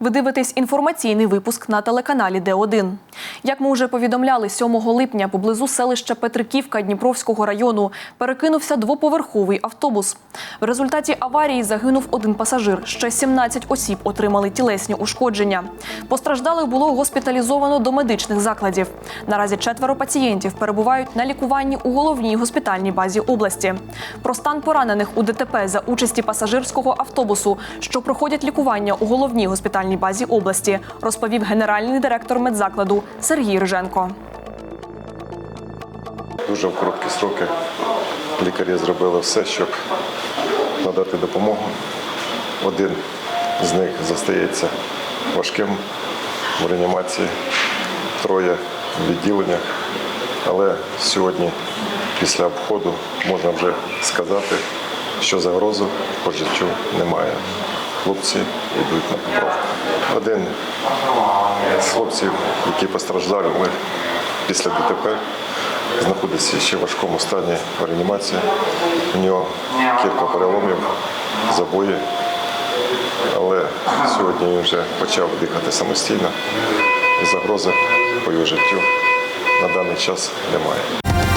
Ви дивитесь інформаційний випуск на телеканалі Д1. Як ми вже повідомляли, 7 липня поблизу селища Петриківка Дніпровського району перекинувся двоповерховий автобус. В результаті аварії загинув один пасажир. Ще 17 осіб отримали тілесні ушкодження. Постраждалих було госпіталізовано до медичних закладів. Наразі четверо пацієнтів перебувають на лікуванні у головній госпітальній базі області. Про стан поранених у ДТП за участі пасажирського автобусу, що проходять лікування у головній госпітальній базі області, розповів генеральний директор медзакладу Сергій Риженко. Дуже в короткі сроки лікарі зробили все, щоб надати допомогу. Один з них застається важким в реанімації, троє в відділеннях. Але сьогодні, після обходу, можна вже сказати, що загрозу по життю немає. Хлопці йдуть на поправку. Один з хлопців, які постраждали після ДТП, знаходиться ще в важкому стані в реанімації. У нього кілька переломів, забої. Але сьогодні він вже почав дихати самостійно і загрози по його життю на даний час немає.